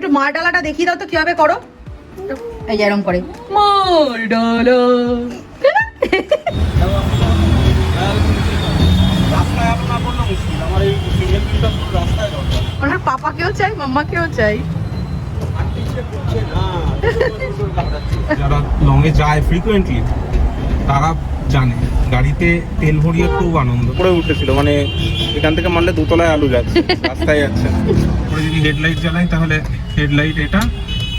একটু মার ডালাটা দেখিয়ে দাও তো, কীভাবে করো? এই যে এরকম করে। মার ডালা ওনার পাপাকেও চাই, মাম্মাকেও চাই। যারা যায় ফ্রিকোয়েন্টলি তারা জানে। গাড়িতে তেল ভরিয়ে খুব আনন্দ। করে উঠেছিল মানে এখান থেকে মানলে দুতলায় আলু যাচ্ছে রাস্তায় যাচ্ছে। না। পরে যদি হেডলাইট জ্বালাই তাহলে হেডলাইট এটা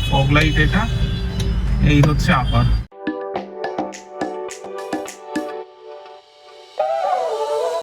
ফগ লাইট এটা এই হচ্ছে upper.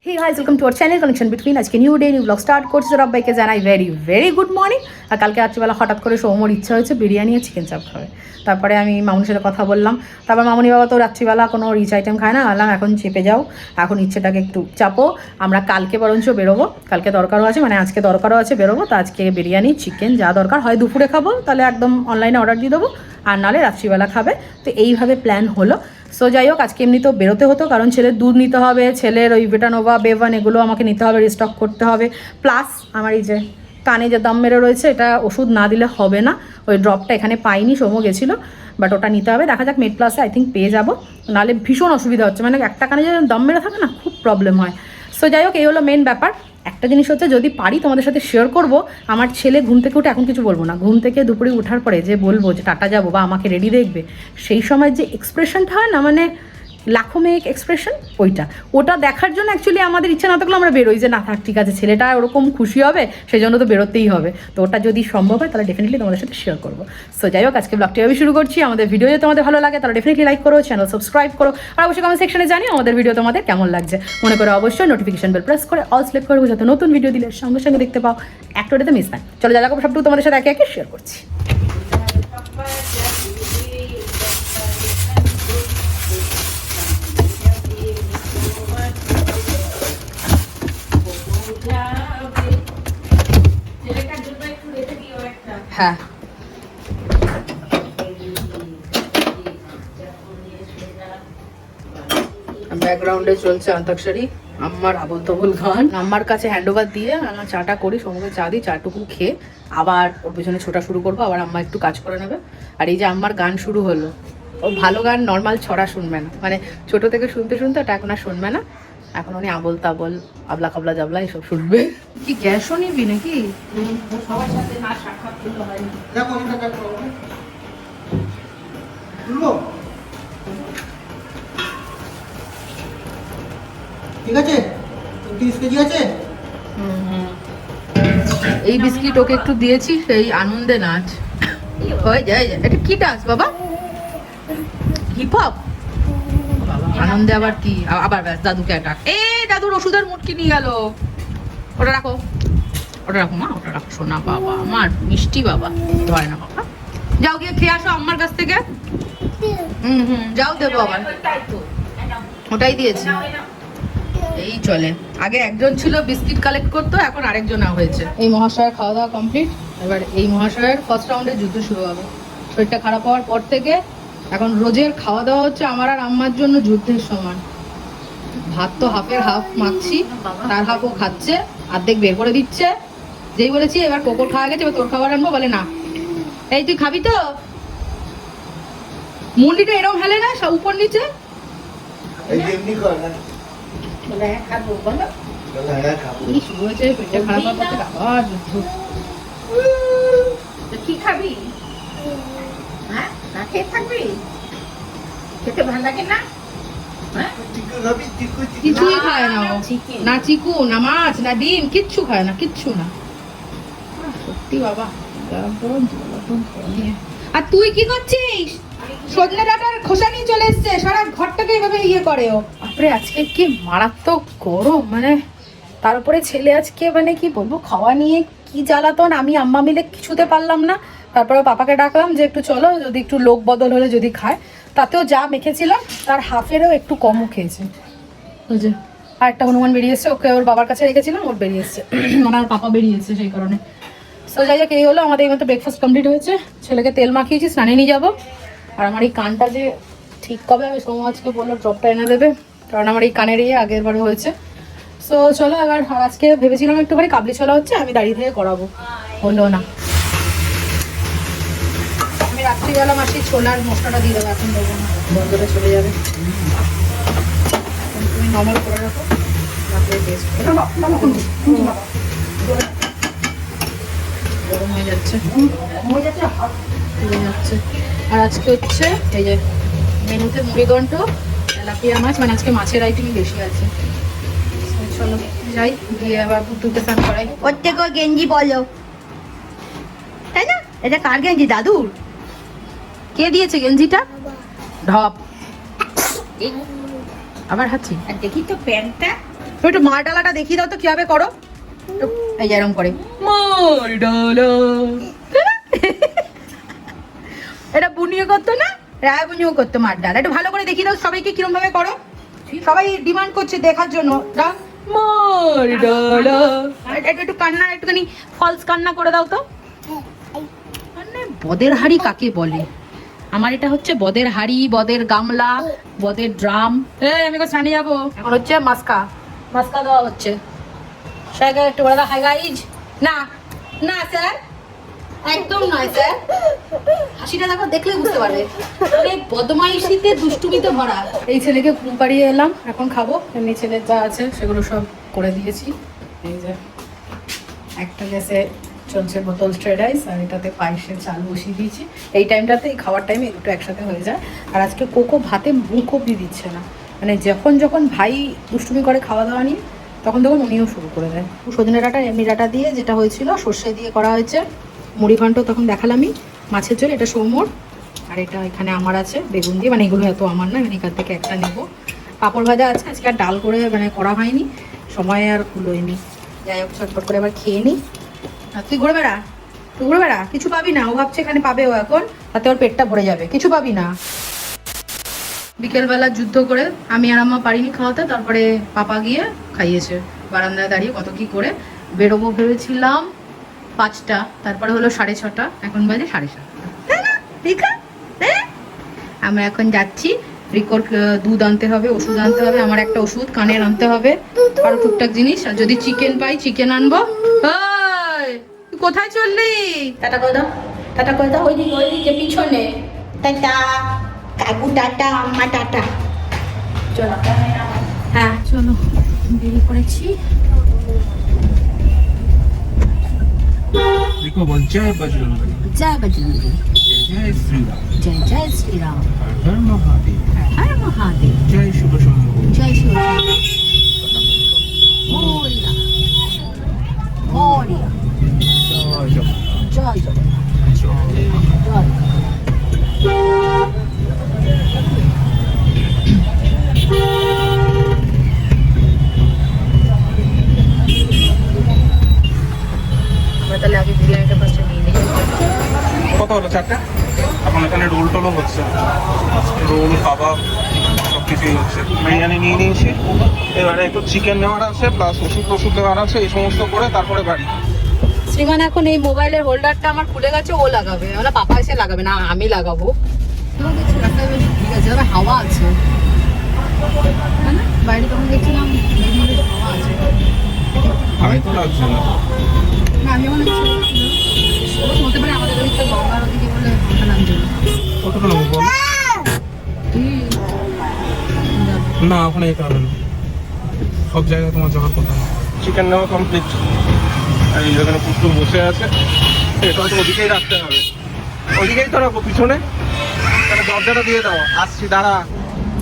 Hey hi welcome to our channel connection between আজকে new day new blog start করছে। সবাইকে জানাই ভেরি ভেরি গুড মর্নিং আর কালকে রাত্রিবেলা হঠাৎ করে সৌমর ইচ্ছা হয়েছে বিরিয়ানি আর চিকেন চাপ খাবে তারপরে আমি মামুনির সাথে কথা বললাম। তারপর মামুনি বাবা তো রাত্রিবেলা কোনো রিচ আইটেম খায় না। আলাম এখন চেপে যাও। এখন ইচ্ছেটাকে একটু চাপো। আমরা কালকে বরঞ্চ বেরোবো। কালকে দরকারও আছে মানে আজকে দরকারও আছে, বেরোবো। তো আজকে বিরিয়ানি চিকেন যা দরকার হয় দুপুরে খাব। তাহলে একদম অনলাইনে অর্ডার দিয়ে দেবো। আর নাহলে রাত্রিবেলা খাবে। তো এইভাবে প্ল্যান হলো। সো যাই হোক, আজকে এমনি তো বেরোতে হতো, কারণ ছেলের দুধ নিতে হবে, ছেলের ওই বেটানোভা বেভান এগুলো আমাকে নিতে হবে রিস্টক করতে হবে। প্লাস আমার এই যে কানে যে দাম মেরে রয়েছে, এটা ওষুধ না দিলে হবে না। ওই ড্রপটা এখানে পাইনি সোমো গেছিল বাট ওটা নিতে হবে। দেখা যাক মেড প্লাসে আই থিঙ্ক পেয়ে যাব। নাহলে ভীষণ অসুবিধা হচ্ছে। মানে একটা কানে যে দম মেরে থাকে না, খুব প্রবলেম হয়। সো যাই হোক, এই হলো মেন ব্যাপার। একটা জিনিস হচ্ছে যদি পারি তোমাদের সাথে শেয়ার করব, আমার ছেলে ঘুম থেকে উঠে এখন কিছু বলব না। ঘুম থেকে দুপুরে উঠার পরে যে বলব যে টাটা যাব বা আমাকে রেডি দেখবে, সেই সময় যে এক্সপ্রেশনটা হয় না মানে লাখো মেয়েক এক্সপ্রেশন ওইটা। ওটা দেখার জন্য অ্যাকচুয়ালি আমাদের ইচ্ছা না থাকলে আমরা বেরোই যে, না থাক, ঠিক আছে, ছেলেটা ওরকম খুশি হবে সেই জন্য তো বেরোতেই হবে। তো ওটা যদি সম্ভব হয়, তাহলে ডেফিনেটলি তোমাদের সাথে শেয়ার করব। সো যাই হোক, আজকে ব্লগটি আমি শুরু করছি। আমাদের ভিডিও যদি তোমাদের ভালো লাগে, তাহলে ডেফিনেটলি লাইক করো চ্যানেল সাবস্ক্রাইব করো, আর অবশ্যই কমেন্ট সেকশনে জানিও আমাদের ভিডিও তোমাদের কেমন লাগছে। মনে করো অবশ্যই নোটিফিকেশন বেল প্রেস করে অল সিলেক্ট করব যাতে নতুন ভিডিও দিলে সঙ্গে সঙ্গে দেখতে পাও। একটাতে মিস না। চলো, যা সবটুকু তোমাদের সাথে একে একে শেয়ার করছি। হ্যাঁ। ব্যাকগ্রাউন্ডে চলছে অন্তাক্ষরী আমার আবল তবল গান আমার কাছে হ্যান্ড ওভার দিয়ে আমার চাটা করি সমুখে চা দিই চাটুকু খেয়ে আবার ওর পেছনে ছোটা শুরু করব আবার আম্মা একটু কাজ করে নেবে। আর এই যে আমার গান শুরু হলো ও ভালো গান নর্মাল ছড়া শুনবে না। মানে ছোট থেকে শুনতে শুনতে ওটা এখন আর শুনবে না। এখন উনি আবল তাবল আবলা কাবলা জাবলা এসব শুনবে। কি গ্যাসও নিবি নাকি? সবার সাথে না সাক্ষাৎ করলে ঠিক আছে? তিরিশ কেজি আছে? এই বিস্কিট ওকে একটু দিয়েছি সেই আনন্দে নাচ। হয়ে যায় এটা কি ডান্স বাবা? হিপ হপ আনন্দে আবার কি? আবার ব্যাস, দাদুকে একটা এ দাদুর ওষুধের মুটকি নিয়ে গেল। ওটা রাখো। ওটা রাখো মা, ওটা রাখো, সোনা বাবা আমার মিষ্টি বাবা। ধরে না বাবা। যাও গিয়ে খেয়ে আসো আমার কাছ থেকে। হুম হুম, যাও দেবো আবার। ওটাই দিয়েছি। এই চলে। আগে একজন ছিল, বিস্কিট কালেক্ট করতো, এখন আরেকজন হয়েছে। এই মহাশয়ের খাওয়া দাওয়া কমপ্লিট এবার এই মহাশয়ের ফার্স্ট রাউন্ডে যুদ্ধ শুরু হবে। শরীরটা খারাপ হওয়ার পর থেকে এখন রোজের খাওয়া দাওয়া হচ্ছে আমার আর আম্মার জন্য যুদ্ধের সমান। ভাত তো হাফের হাফ মাখছি তার হাফ ও খাচ্ছে অর্ধেক বের করে দিচ্ছে। যেই বলেছি এবার কোকর খাওয়া গেছে এবার তোর খাবার আনব বলে না। এই তুই খাবি তো? মুন্ডিটা এরকম হেলে না সব উপর নিচে? এই যে এমনি কর না বলে হ্যাঁ খাব বলো। হ্যাঁ খাব। কি শুরু হয়েছে পেটটা খারাপ হওয়ার পর থেকে আবার যুদ্ধ তো কি খাবি হ্যাঁ না খেয়ে থাকবি? খেতে ভালো লাগে না? হ্যাঁ? চিকু খাবি চিকু চিকু কিছুই খায় না ও। না চিকু না মাছ না ডিম কিচ্ছু খায় না কিচ্ছু না। সত্যি বাবা জ্বালাতন, জ্বালাতন, জ্বালিয়ে। আর তুই কি করছিস? সজনে ডাটার খোসা নিয়ে চলে এসছে সারা ঘরটাকে এভাবে ইয়ে করে ও। আজকে কি মারাত্মক গরম মানে তার উপরে ছেলে আজকে মানে কি বলব খাওয়া নিয়ে কি জ্বালাতন আমি আম্মা মিলে কিছুতে পারলাম না। তারপরে পাপাকে ডাকলাম যে একটু চলো যদি একটু লোক বদল হলে যদি খায়। তাতেও যা মেখেছিলাম তার হাফেরও একটু কমও খেয়েছে। ওই যে আর একটা হনুমান বেরিয়েছে ওকে ওর বাবার কাছে রেখেছিলাম ওর বেরিয়েছে মানে আমার পাপা বেরিয়েছে সেই কারণে। সো যাই হোক এই হলো আমাদের এই মতো ব্রেকফাস্ট কমপ্লিট হয়েছে। ছেলেকে তেল মাখিয়েছি স্নানে নিয়ে যাব। আর আমার এই কানটা যে ঠিক কবে হবে সোমু আজকে বলল ড্রপটা এনে দেবে কারণ আমার এই কানের ইয়ে আগের বারে হয়েছে। সো চলো এবার আজকে ভেবেছিলাম একটুখানি কাবলি চলা হচ্ছে আমি দাঁড়িয়ে থেকে করাবো। হলো না। রাত্রিবেলা মাসি ছোলার মশলাটা দিয়ে দেবো এখন দেবো না। বন্ধটা চলে যাবে। তুমি নর্মাল করে রাখো টেস্ট গরম হয়ে যাচ্ছে। হয়ে যাচ্ছে? যাচ্ছে। আর আজকে হচ্ছে এই যে মেনুতে মুড়িঘণ্ট তেলাপিয়া মাছ মানে আজকে মাছের আইটেমই বেশি আছে। চলো যাই গিয়ে আবার পুতুলকে স্নান করাই। গেঞ্জি বলো। তাই না? এটা কার গেঞ্জি? দাদুর? কে দিয়েছে গেঞ্জিটা? ঢপ। আবার হাঁচি। দেখি তো প্যান্টটা। একটু মার ডালাটা দেখিয়ে দাও তো কীভাবে করো? এই যে এরকম করে। মার ডালা। এটা বুনিয়ে করতো না? রায় বুনিও করতো মার ডালা। একটু ভালো করে দেখিয়ে দাও সবাইকে কিরম ভাবে করো। সবাই ডিমান্ড করছে দেখার জন্য। মার ডালা। এটা একটু কান্না একটুখানি ফলস কান্না করে দাও তো। মানে বদের হাড়ি কাকে বলে? আমার এটা হচ্ছে বদের হাড়ি বদের গামলা বদের ড্রাম। আমি স্নানে যাব? এখন হচ্ছে মাস্কা। মাস্কা দেওয়া হচ্ছে। স্যারকে একটু বলে দাও। হাই গাইজ না না স্যার। একদম নয় স্যার। হাসিটা দেখো দেখলে বুঝতে পারবে। মানে বদমাইশিতে দুষ্টুমিতে ভরা। এই ছেলেকে ঘুম পাড়িয়ে এলাম। এখন খাব। এমনি ছেলের যা আছে সেগুলো সব করে দিয়েছি। এই যে একটা গ্যাসে চলছে বোতল স্ট্রেড রাইস, আর এটাতে পায়েসে চাল বসিয়ে দিয়েছি। এই টাইমটাতে এই খাওয়ার টাইমে এই দুটো একসাথে হয়ে যায়। আর আজকে কোকো ভাতে মুখ অব্দি দিচ্ছে না। মানে যখন যখন ভাই দুষ্টুমি করে খাওয়া দাওয়া নিয়ে, তখন তখন উনিও শুরু করে দেয়। সজনে ডাটা, এমনি ডাটা দিয়ে যেটা হয়েছিল, সর্ষে দিয়ে করা হয়েছে। মুড়ি ঘন্ট তখন দেখালামই, মাছের ঝোল, এটা সৌমর। আর এটা এখানে আমার আছে, বেগুন দিয়ে। মানে এগুলো এত আমার না এখান থেকে একটা নেব। পাঁপড় ভাজা আছে, আজকে আর ডাল করে মানে করা হয়নি। সময় আর কুলোয়নি যাই হোক চটপট করে আবার খেয়ে নিই। তুই ঘুরে বেড়া। তুই ঘুরে বেড়া। কিছু পাবি না। ও ভাবছে এখানে পাবে ও এখন। তাতে ওর পেটটা ভরে যাবে। কিছু পাবি না। বিকেলবেলা যুদ্ধ করে আমি আর পারিনি খাওয়াতে। তারপরে পাপা গিয়ে খাইয়েছে। বারান্দায় দাঁড়িয়ে কত কি করে বেরোবো ভেবেছিলাম পাঁচটা। তারপরে হলো সাড়ে ছটা। এখন বাজে সাড়ে সাতটা? তাই না? আমরা এখন যাচ্ছি। রিকোর দুধ আনতে হবে ওষুধ আনতে হবে। আমার একটা ওষুধ কানের আনতে হবে। আরও টুকটাক জিনিস। আর যদি চিকেন পাই চিকেন আনব। তুই কোথায় চললি? টাটা করে দাও টাটা করে দাও ওইদিকে ওইদিকে পিছনে। টাটা কাকু টাটা আম্মা টাটা। চলো হ্যাঁ চলো। বেরিয়ে পড়েছি দেখো বল জয় বজরঙ্গলী জয় শুভ জয় জগন্নাথ আগে বিরিয়ানিটা ফার্স্টে কত হলো চারটা? এখন এখানে রোল টোলও হচ্ছে। রোল কাবাব সব কিছুই হচ্ছে। বিরিয়ানি নিয়ে নিয়েছি। এবারে একটু চিকেন নেওয়ার আছে প্লাস ওষুধ টষুধ নেওয়ার আছে এই সমস্ত করে তারপরে বাড়ি। শ্রীমান এখন এই মোবাইলের হোল্ডারটা আমার খুলে গেছে ও লাগাবে। মানে পাপা এসে লাগাবে না আমি লাগাবো। ঠিক আছে তবে হাওয়া আছে? বাইরে তখন দেখছিলাম হাওয়া আছে। আমি তো লাগছে না। না আমি হচ্ছে হতে পারে আমাদের ওদিকটা গঙ্গার ওদিকে বলে না। কতটা নেব বল? না ওখানে হবে সব জায়গায় তোমার যাওয়ার কথা চিকেন নেওয়া কমপ্লিট এই যেখানে বসে আছে এটা তো ওদিকেই রাখতে হবে। ওদিকেই তো রাখো পিছনে। দরজাটা দিয়ে দাও আসছি দাঁড়া।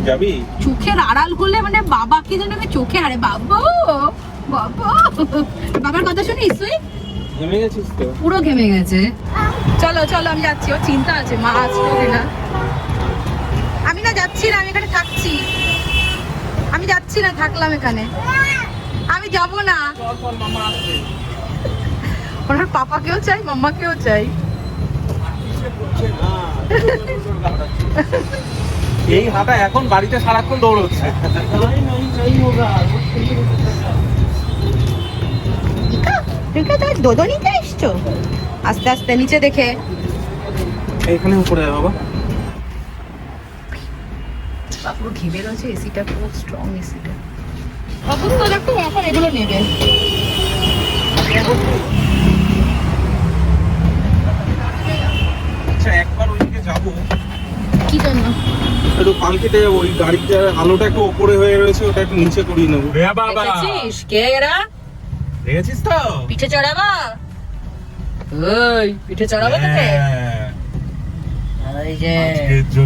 যাবি? চোখের আড়াল হলে মানে বাবাকে যেন আমি চোখে আরে বাবা বাবা। বাবার কথা শুনিস তুই? ঘেমে গেছিস তো? পুরো ঘেমে গেছে। চলো চলো আমি যাচ্ছি। ও চিন্তা আছে মা আসবে না? আমি না যাচ্ছি না আমি এখানে থাকছি। আমি যাচ্ছি না থাকলাম এখানে। আমি যাব না চল চল মামা আসবে ওনার পাপাকেও চাই মাম্মাকেও চাই। এই হাঁটা এখন বাড়িতে সারাক্ষণ দৌড়চ্ছে। ঠিক আছে দোদো নিতে এসছো? আস্তে আস্তে নিচে দেখে। এইখানে উপরে বাবা। পুরো ঘেমে রয়েছে এসিটা পুরো স্ট্রং এসিটা অবস্থা দেখো এখন এগুলো নেবে আচ্ছা একবার ওইদিকে যাও কি জন্য একটু পালকিতে ওই গাড়ির যে আলোটা একটু ওপরে হয়ে রয়েছে ওটা একটু নিচে করিয়ে নেব। রে বাবা। দেখেছিস? কে এরা? দেখেছিস তো? পিঠে চড়াবা? ওই পিঠে চড়াবো তোকে? হ্যাঁ।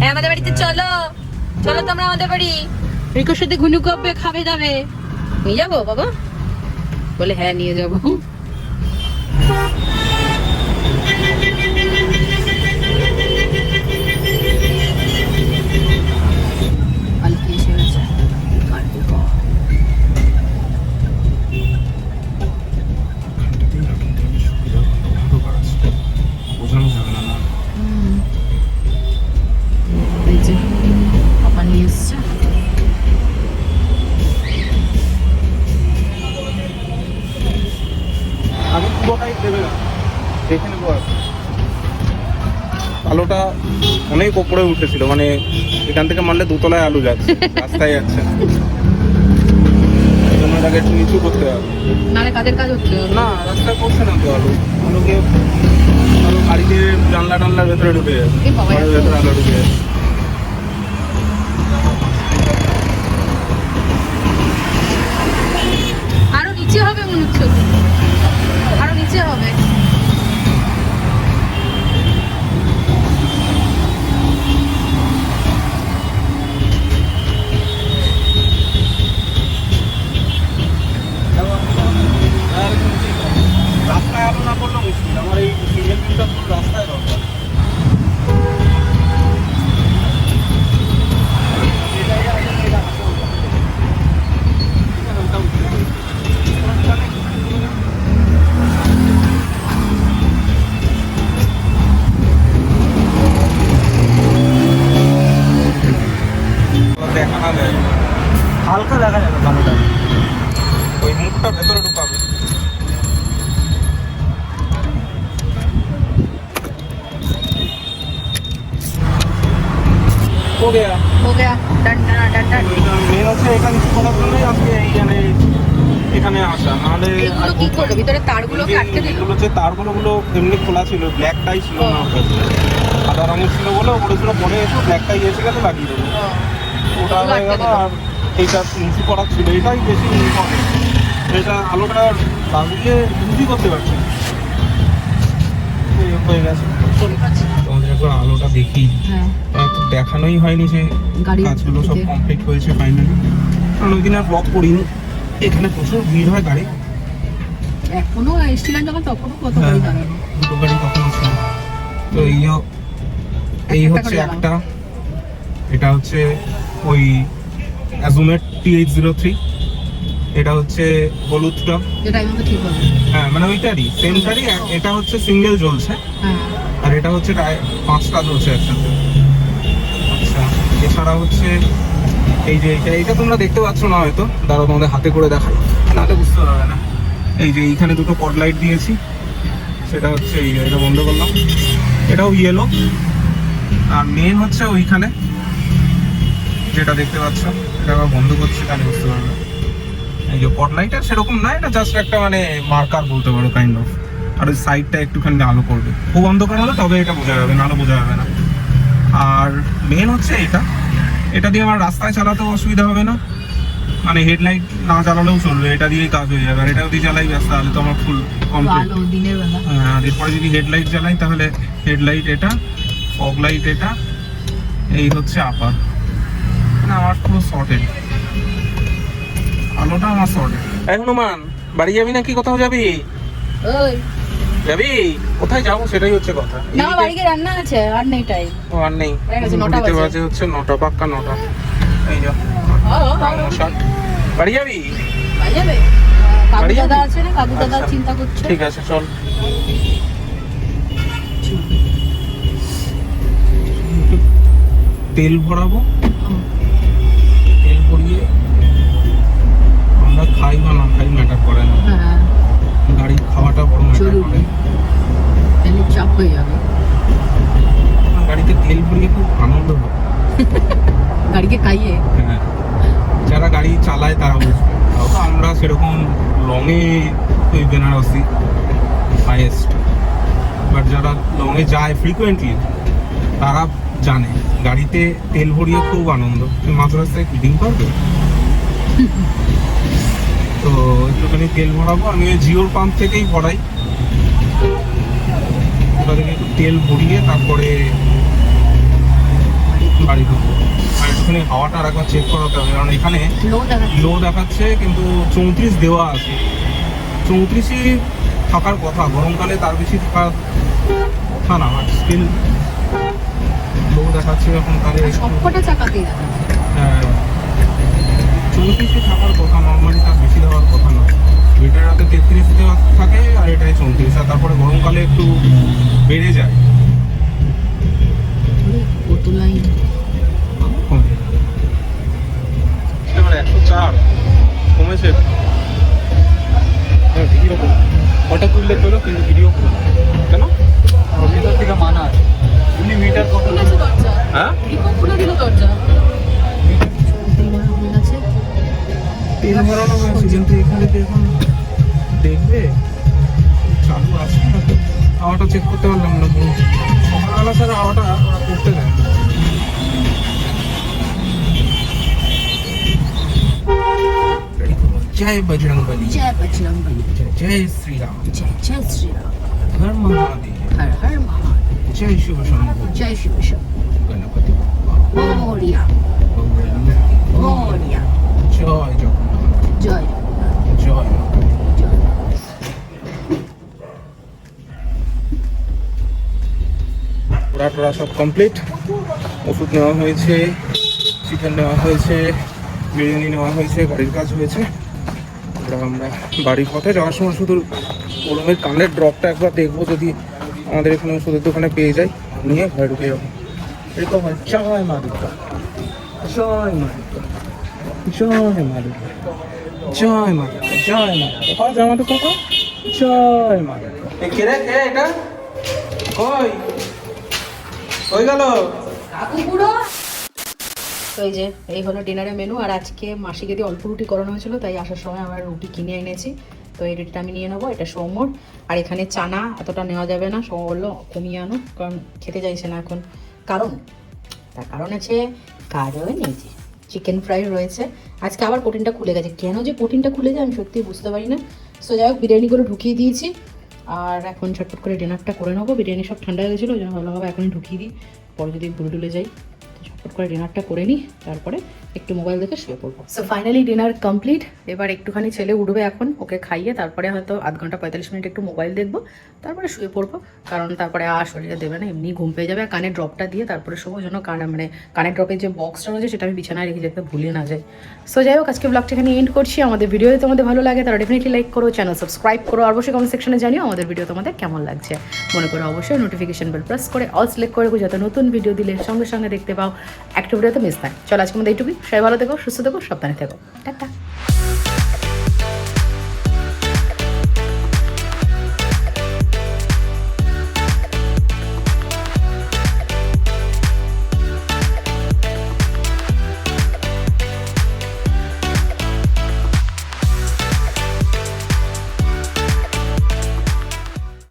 হ্যাঁ আমাদের বাড়িতে চলো। চলো তোমরা আমাদের বাড়ি। রিকোর সাথে ঘুনু কপবে খাবে দাবে নিয়ে যাব বাবা? বলে হ্যাঁ নিয়ে যাব। ওপরে উঠেছিল মানে এখান থেকে মারলে দুতলায় আলু যাচ্ছে রাস্তায় যাচ্ছে একটু নিচু করতে হবে। কাজ হচ্ছে? না রাস্তায় পড়ছে না তো আলু। আলুকে আলু জানলা টানলার ভেতরে ঢুকে যাবে ভেতরে আলো ঢুকে যাবে আরও নিচে হবে মনে হচ্ছে করলে মুশকিল। আমার এই সিঙ্গেল পিনটা পুরো রাস্তায় দরকার। हो गया हो गया done done done done main হচ্ছে এখানে কিছু করার জন্যই আজকে এইখানে এখানে আসা নাহলে এগুলো কি করলো ভিতরে তারগুলোকে আটকে দিল এগুলো যে তারগুলো গুলো এমনি খোলা ছিল ব্ল্যাকটাই ছিল না ওর কাছে সাদা রঙের ছিল বলে ওগুলো ছিল পরে এসে ব্ল্যাকটাই এসে গেছে লাগিয়ে দেবো ওটা ওগুলো হয়ে আটকে গেল দিল। আর এইটা নিচু করার ছিল এটাই বেশি ইম্পর্টেন্ট এটা আলোটা লাগিয়ে ইউজই করতে পারছি না। এই হয়ে গেছে একবার আলোটা দেখি। হ্যাঁ। দেখানোই হয়নি যে কাজগুলো সব কমপ্লিট হয়েছে ফাইনালি কারণ ওই দিন আর ব্লগ করিনি। এখানে প্রচুর ভিড় হয় গাড়ি। এখনও এসেছিলেন যখন তখনও কত হ্যাঁ, গাড়ি দুটো গাড়ি ছিল। তো এই এই হচ্ছে একটা। এটা হচ্ছে ওই অ্যাজুমের টি এইট জিরো থ্রি এটা হচ্ছে হলুদটা ঠিক হবে হ্যাঁ মানে ওইটারই সেমটারই এটা হচ্ছে সিঙ্গেল জ্বলছে। হ্যাঁ। আর এটা হচ্ছে পাঁচটা জ্বলছে একসাথে। আচ্ছা এছাড়া হচ্ছে এই যে এইটা এইটা তোমরা দেখতে পাচ্ছ না হয়তো দাঁড়াও তোমাদের হাতে করে দেখাই। নাহলে বুঝতে পারবে না। এই যে এইখানে দুটো পড লাইট দিয়েছি সেটা হচ্ছে এই এটা বন্ধ করলাম। এটাও ইয়েলো আর মেন হচ্ছে ওইখানে যেটা দেখতে পাচ্ছ এটা আবার বন্ধ করছি তাহলে বুঝতে পারবে। এই যে পড লাইট আর সেরকম না এটা জাস্ট একটা মানে মার্কার বলতে পারো কাইন্ড অফ আর ওই সাইডটা একটুখানি আলো করবে। খুব অন্ধকার হলে তবে এটা বোঝা যাবে নাহলে বোঝা যাবে না। আর মেন হচ্ছে এটা। এটা দিয়ে আমার রাস্তায় চালাতেও অসুবিধা হবে না। মানে হেডলাইট না চালালেও চলবে এটা দিয়েই কাজ হয়ে যাবে। আর এটা যদি চালাই ব্যাস তাহলে তো আমার ফুল কমপ্লিট হ্যাঁ আর এরপরে যদি হেডলাইট চালাই তাহলে হেডলাইট এটা ফগ লাইট এটা এই হচ্ছে আপার মানে আমার পুরো শর্টেড আলোটা আমার শর্টেড এই হনুমান বাড়ি যাবি নাকি? কোথাও যাবি? ওই যাবি? কোথায় যাব সেটাই হচ্ছে কথা। না বাড়ি রান্না আছে আর নেই টাইম ও আর নেই? নটা বাজে। বাজে হচ্ছে নটা পাক্কা নটা। এই যা। বাড়ি যাবি? যাবে? কাকু বাড়ি দাদা আছে না? কাকু দাদা আচ্ছা। চিন্তা করছে। ঠিক আছে চল। তেল ভরাবো? লংয়ে ওই বেনারসি হাইয়েস্ট বাট যারা লংয়ে যায় ফ্রিকুয়েন্টলি তারা জানে, গাড়িতে তেল ভরিয়ে খুব আনন্দ। তুমি মাঝ ডিম পারবে? তো একটুখানি তেল ভরাবো আমি ওই জিওর পাম্প থেকেই ভরাই। ওটা থেকে একটু তেল ভরিয়ে তারপরে বাড়ি ঢুকবো। একটুখানি হাওয়াটা আর একবার চেক করাতে হবে কারণ এখানে লো দেখাচ্ছে। কিন্তু চৌত্রিশ দেওয়া আছে। চৌত্রিশই থাকার কথা গরমকালে তার বেশি থাকা কথা না বাট স্টিল লো দেখাচ্ছে এখন তাহলে সবকটা চাকাতেই দেখা হ্যাঁ। চৌত্রিশে থাকার কথা নর্মালি তার বেশি দেওয়ার কথা না। এটার হাতে তেত্রিশ দেওয়া থাকে আর এটাই চৌত্রিশ আর তারপরে গরমকালে একটু বেড়ে যায়। কিন্তু ভিডিও কেন? ভিতর থেকে মানা আছে। উনি মিটার কত খুলেছে হ্যাঁ? খুলে দিল দরজা। তেল ভরানো হয়েছে কিন্তু এখানে তো এখন দেখবে চালু আছে না হাওয়াটা চেক করতে পারলাম না সকালবেলা স্যার হাওয়াটা ওরা করতে দেয় বজরং বলি জয় বজরং বলি জয় জয় শ্রীরাম জয় জয় শ্রীরাম হর মহাদেব হর হর মহাদেব জয় শিব শম্ভু জয় শিব শম্ভু গণপতি মোরিয়া গৌরী মোরিয়া জয় জগন্নাথ জয় জয় জয় ওরা টোরা সব কমপ্লিট ওষুধ নেওয়া হয়েছে চিকেন নেওয়া হয়েছে বিরিয়ানি নেওয়া হয়েছে গাড়ির কাজ হয়েছে। এবার আমরা বাড়ির পথে যাওয়ার সময় শুধু ওরমের কানের ড্রপটা একবার দেখব যদি আমাদের এখানে ওষুধের দোকানে পেয়ে যাই নিয়ে ঘরে ঢুকে যাব। এরকম হয় জয় মা দুর্গা। জয় মা দুর্গা। জয় মা দুর্গা। জয় মা দুর্গা। জয় মা দুর্গা। জয় মা দুর্গা জয় মা দুর্গা। কে রে? কে এটা? কই? হয়ে গেল? তো এই যে, এই হলো ডিনারের মেনু আর আজকে মাসিকে দিয়ে অল্প রুটি করানো হয়েছিল, তাই আসার সময় আমার রুটি কিনে এনেছি। তো এই রুটিটা আমি নিয়ে নেব, এটা সৌমর আর এখানে চানা এতটা নেওয়া যাবে না সৌম বলল, কমিয়ে আনো, কারণ খেতে চাইছে না এখন। কারণ, তার কারণ আছে কারণ এই যে চিকেন ফ্রাই রয়েছে। আজকে আবার প্রোটিনটা খুলে গেছে। কেন যে প্রোটিনটা খুলে যায়, আমি সত্যি বুঝতে পারি না। সো যাই হোক বিরিয়ানিগুলো ঢুকিয়ে দিয়েছি। আর এখন ঝটপট করে ডিনারটা করে নেব। বিরিয়ানি সব ঠান্ডা হয়ে গেছিল ওই জন্য ভাবলাম এখনই ঢুকিয়ে দিই। পরে যদি ভুলে টুলে যাই। ঝটপট করে ডিনারটা করে নিই, তারপরে একটু মোবাইল দেখে শুয়ে পড়ব। সো ফাইনালি ডিনার কমপ্লিট এবার একটুখানি ছেলে উঠবে এখন, ওকে খাইয়ে তারপরে হয়তো আধ ঘণ্টা পঁয়তাল্লিশ মিনিট একটু মোবাইল দেখব, তারপরে শুয়ে পড়ব। কারণ তারপরে আর শরীরে দেবে না, এমনি ঘুম পেয়ে যাবে, আর কানে ড্রপটা দিয়ে তারপরে শোবো যেন কানে মানে কানের ড্রপের যে বক্সটা রয়েছে সেটা আমি বিছানায় রেখে যেতে ভুলে না যাই। সো যাই হোক, আজকে ব্লগটা এখানে এন্ড করছি। আমাদের ভিডিও যদি তোমাদের ভালো লাগে তাহলে ডেফিনেটলি লাইক করো চ্যানেল সাবস্ক্রাইব করো অবশ্যই কমেন্ট সেকশনে জানিও আমাদের ভিডিও তোমাদের কেমন লাগছে। মনে করো অবশ্যই নোটিফিকেশন বেল প্রেস করে অল সিলেক্ট করে যাতে নতুন ভিডিও দিলে সঙ্গে সঙ্গে দেখতে পাও। একটা ভিডিওতে মিস নাই চলো আজকে মধ্যে এইটুকুই। সবাই ভালো থেকো, সুস্থ থেকো, সাবধানে থেকো। টাটা।